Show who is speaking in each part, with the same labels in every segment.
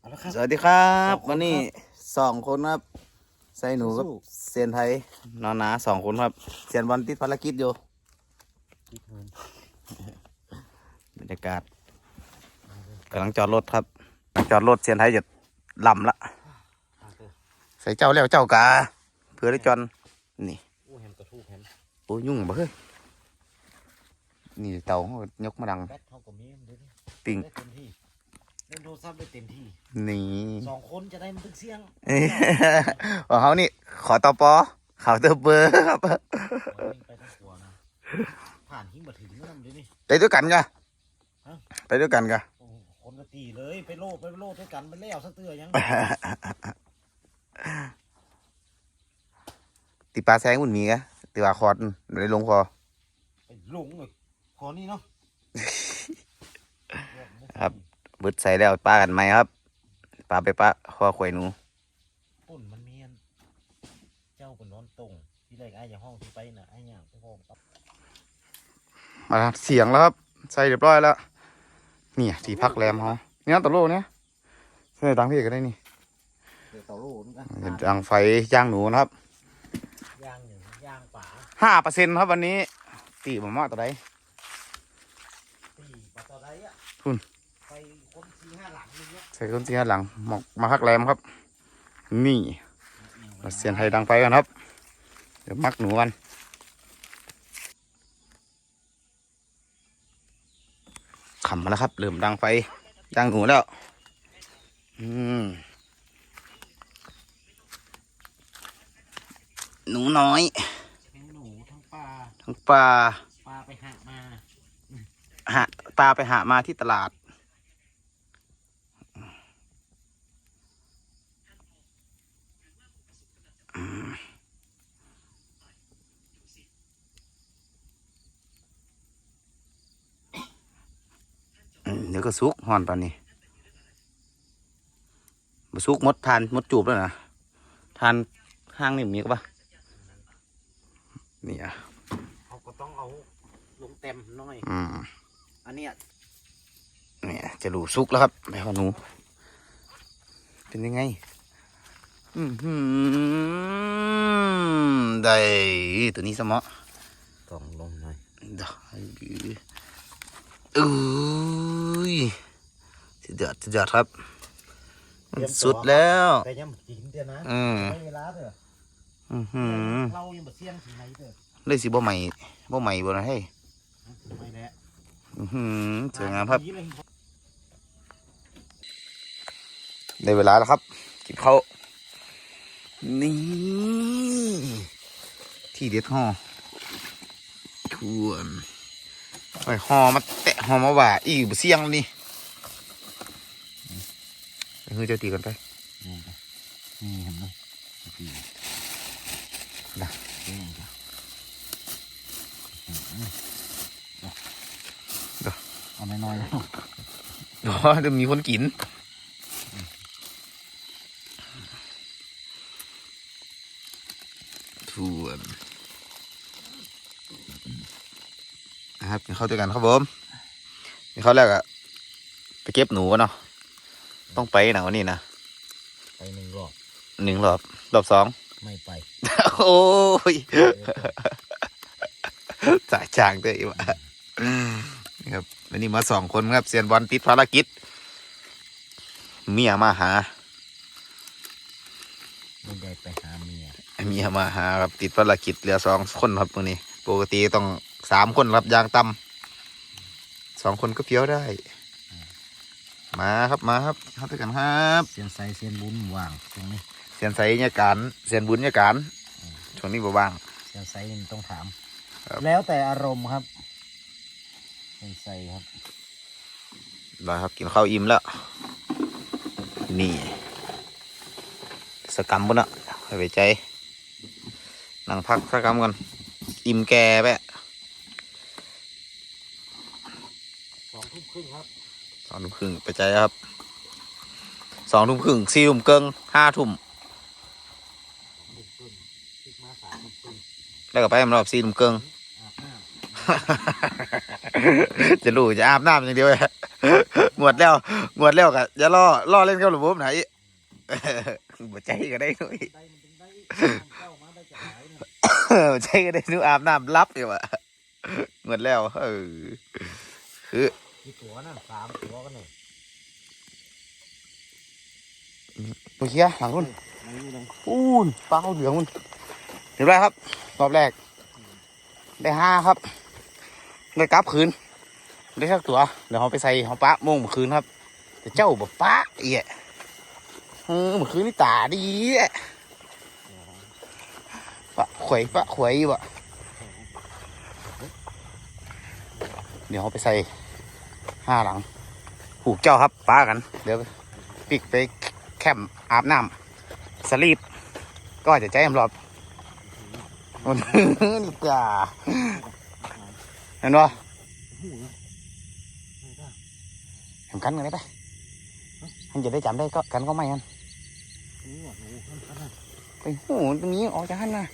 Speaker 1: เอาละครับ
Speaker 2: สวัสดีครับ
Speaker 1: สองคน
Speaker 2: วันนี้สองคนครับใส่หนูกับ
Speaker 1: สู้
Speaker 2: เซียนไทยนอนหนาสองคนครับเซียนบอลติดภารกิจอยู่บรรยากาศกำลังจอดรถครับกำลังจอดรถเซียนไทยจะลำละใส่เจ้าแล้วเจ้ากาเพื่อได้จอนนี่
Speaker 1: อู้แฮมกระทู้แฮม
Speaker 2: โอ้ยยุ่งบ่เฮ้ยนี่เต่าเขายกมาดัง
Speaker 1: แบทเท่ากับเมียมเดี๋ยวนี้
Speaker 2: ปิง
Speaker 1: ได้เต็มที่ เล่นโทรศัพท์ได้เต็มที่
Speaker 2: นี่
Speaker 1: สองคนจะได้มันถึงเสียง
Speaker 2: ของเขานี่ ขอตอปอเขาเตอร์เบอร์ครับ
Speaker 1: เอาวิ่งไปทั้งตัวนะผ่านหิ้งมาถึงนั่นเดี๋ยวนี้
Speaker 2: ไปด้วยกันกะ
Speaker 1: ฮะ
Speaker 2: ไปด้วยกันกะ
Speaker 1: โอ้โหคนก็ตีเลยไปโลดไปโลดด้วยกันไปแล้วสักเตือยัง
Speaker 2: ตีปลาแซงมันมีกะตีปลาคอดได้ลงคอ
Speaker 1: ไปหลงเลยขอนี่เนาะ
Speaker 2: ครับ เบิดใส่แล้วปลากันไหมครับปลาไปปลาคอข่อยหนู
Speaker 1: ปุ่นมันเมียนเจ้าเป็นนอนตรงที่แรกไอ้อย่างห้องที่ไปน่ะไอ้อย่างไปห้องตับ
Speaker 2: มาครับเสียงแล้วครับใส่เรียบร้อยแล้วเนี่ยที่พักแรมเขาเนี่ยตะโลเนี่ยใส่ตังพี่ก็ได้นี่
Speaker 1: เดี๋ยวเตาโลนกัน
Speaker 2: เดี๋ยวดังไฟย่างหนูนะครับ
Speaker 1: ย่างหนึ่งย่างป่า
Speaker 2: ห้าเปอร์เซ็นต์ครับวันนี้ตีมามาตัวใด
Speaker 1: ตีปลาตอไดอะ
Speaker 2: คุณ
Speaker 1: ไปคนสี่ห้าหลังนึงเนี่ย
Speaker 2: ใส่ต้นเสียหลังหมอกมาพักแรมครับ นี่เราเสียนไทยดังไฟกันครับ เดี๋ยวมักหนูกันขำมาแล้วครับเริ่มดังไฟย่างหนูแล้ว อืมหนูน้อย
Speaker 1: ทั้งหนูทั้งปลา
Speaker 2: ทั้งปลา
Speaker 1: ปลาไปหามา
Speaker 2: หาปลาไปหามาที่ตลาด ยวก็สุกห่อนปานนี้มาสุกหมดทานหมดจูบแล้วนะทานห้างนี่มีก็ปะนี่อะ
Speaker 1: เขาก็ต้องเอาลงเต็มหน้อย
Speaker 2: อืม
Speaker 1: อันเนี้ย
Speaker 2: เนี่ยจะดูสุกแล้วครับแม่ของหนู เป็นยังไงอือหือได้ตัวนี้สมะ
Speaker 1: กล่องลงหน่อย
Speaker 2: ได้เอ้ ยสุดยอดสุดยอดครับ มันสุดแล้ว
Speaker 1: แต่ยังกินเดียวนะ
Speaker 2: อืม
Speaker 1: ไม่เวลาเถอะ
Speaker 2: อือหือ
Speaker 1: เรายังบ่เสี่ยงสีไหนเถอะ
Speaker 2: เลยสิบ่ใหม่บ่ใหม่บ่นะเฮ้ย
Speaker 1: ไม่แน่
Speaker 2: อือหือสวยงามครับ
Speaker 1: ดีเลย
Speaker 2: ได้เวลาแล้วครับกินข้าวนี่ที่เด็ดห่อชวน ไปห่อมาแตะห่อมาว่าอีกบ่เสียงนี่ไปเฮ้ยเจ้าตีกันไป
Speaker 1: นี่เห็นไหมดี
Speaker 2: นะ
Speaker 1: นี่จ้ะ
Speaker 2: เดี๋ยว
Speaker 1: เอาน้อยๆแล้ว
Speaker 2: เดี๋ยวจะมีคนกินชวน นะครับกินข้าวด้วยกันครับผมกินข้าวแรกอะไปเก็บหนูกันเนาะต้องไปหนังวันนี้นะ
Speaker 1: ไปหนึ่งรอบ
Speaker 2: หนึ่งรอบรอบสอง
Speaker 1: ไม่ไป
Speaker 2: โอ้ยจ่ายจางด้วยวะนี่ครับวันนี้มาสองคนครับเซียนบอลติดภารกิจ เมียมาหา
Speaker 1: ไม่ได้ไปหาเมีย
Speaker 2: เมียมาหาครับติดภารกิจเหลือสองคนครับวันนี้ ปกติต้อง สามคนครับอยางต่ำสองคนก็เพี้ยวได้ มาครับมาครับเข้าด้วยกันครับ
Speaker 1: เสียนใสเสียนบุญว่างตรงนี้
Speaker 2: เซียนใสเนี่ยการเซียนบุญเนี่ยการช่วงนี้บ่ว่าง
Speaker 1: เสียนใสนี่ต้องถาม
Speaker 2: ครับ
Speaker 1: แล้วแต่อารมณ์ครับเสียนใสครับ
Speaker 2: ได้ครับกินข้าวอิ่มแล้วนี่สกรรมบุญอะให้ไปใจนั่งพักสกรรมกันอิ่มแก่ไปะ
Speaker 1: สองทุ่ม ครึ่งครับ
Speaker 2: สองทุ่มครึ่งไปใจครับสองทุ่มครึ่งสี่ทุ่มเกิงห้าทุ่ม
Speaker 1: ทุ่มครึ่งพลิกมาสามทุ่มครึ่ง
Speaker 2: แล้วก็ไปรอบสี่ทุ่มเกิง
Speaker 1: อาบน้ำ
Speaker 2: จะรู้จะอาบน้ำอย่างเดียวเลย
Speaker 1: อ
Speaker 2: งวดแล้วงวดแล้วกะอย่าล่อล่อเล่นกับระบบไหนบ่ใจก็ได้ด้วย
Speaker 1: ได้มันเป็นได้เจ้ามาได้จะหายนะ
Speaker 2: บ่ใจก็ได้นูอาบน้ำรับอยู่ว่ะงวดแล้วเออคือ
Speaker 1: กี่ตัวนั่นสามตัวกันเนี่ย
Speaker 2: ตัวเคียหลังรุ่น
Speaker 1: มันอยู่ตรง
Speaker 2: อูนปลาเขาเหลืองมันเรียบร้อยครับ รอบแรก ได้ห้าครับ ได้กลับคืน ได้สักตัว เดี๋ยวเขาไปใส่เขาปะโมงเมื่อคืนครับแต่เจ้าบอกปะเอี่ยเออเมื่อคืนนี่ตาดีแอะปะขวยปะขวยอยู่อะเดี๋ยวเขาไปใส่ ห้าหลังผูกเจ้าครับป้ากัน เดี๋ยวปิกไปแคมป์อาบน้ำสลีปก็จะใจอ็มรอบมันนี่จ้าเห็นปะ
Speaker 1: หูนะ
Speaker 2: เห็นกันกันได้ปะมันจะได้จำได้ก็กันก็ไม่กันไปหูตรงนี้ออกจากหันนะ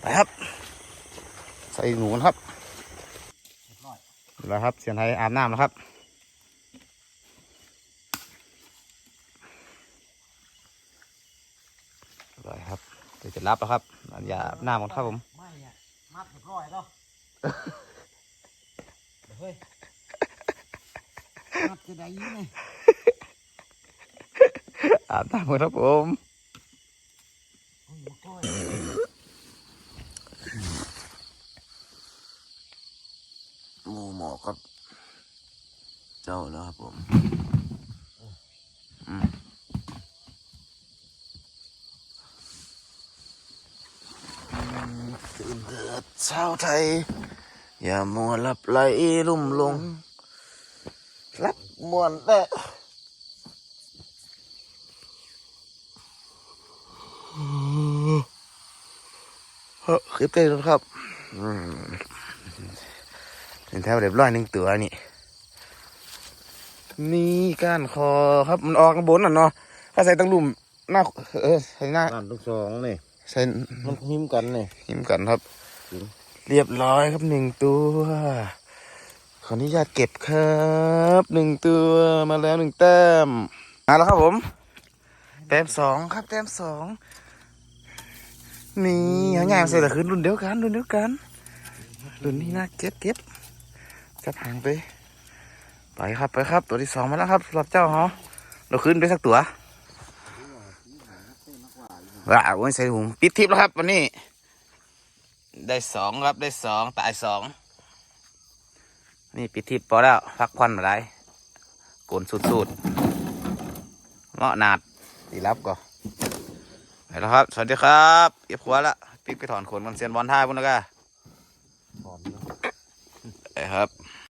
Speaker 2: ไปครับ ใส่หนูนครับ แล้วครับเสียนไทยอาบน้ำแล้วครับไปครับเดี๋ยวจะรับแล้วครับอันยาอาบน้ำของครับผม
Speaker 1: ไม่อะมัดเรียบร้อยแล้วเฮ้ยมัดจะได้ยังไง
Speaker 2: อาบน้ำของครับผม
Speaker 1: โอ้ยมาก้อย
Speaker 2: หมูหมอครับ เจ้าแล้วครับผมอืมตื่นเถิดชาวไทย อย่ามัวหลับไหลลุ่มหลงรับมวนแต่เฮ้ยคลิปเต้นครับอืม เป็นแถวเรียบร้อยหนึ่งตัวนี่นี่ก้านคอครับมันออกข้างบนน่ะเนาะถ้าใส่ตั้งลุ่มหน้าเออใส่หน้า
Speaker 1: นั่นลูกสองนี่
Speaker 2: ใส่
Speaker 1: มันหิมกันนี่
Speaker 2: หิมกันครับ
Speaker 1: จริง
Speaker 2: เรียบร้อยครับหนึ่งตัวขออนุญาตเก็บครับหนึ่งตัวมาแล้วหนึ่งแต้มมาแล้วครับผมแต้มสองครับแต้มสองนี่หางานใส่แต่คืนรุ่นเดียวกันรุ่นเดียวกันรุ่นนี้นะเก็บเก็บ จับหางไป ไปครับไปครับ ตัวที่สองมาแล้วครับสำหรับเจ้าเหรอเราขึ้นไปสักตัวว้าวใส่ถุงปิดทิปแล้วครับวันนี้ ได้สองครับได้สองตายสองนี่ปิดทิปพอแล้วพักผ่อนมาได้โกนสุดๆเงาะหนาดดีรับก่อนไปแล้วครับ สวัสดีครับเก็บขวาละปิดไปถอนขนมันเซียนบอลท่าพุ่นแล้วก็
Speaker 1: ถอน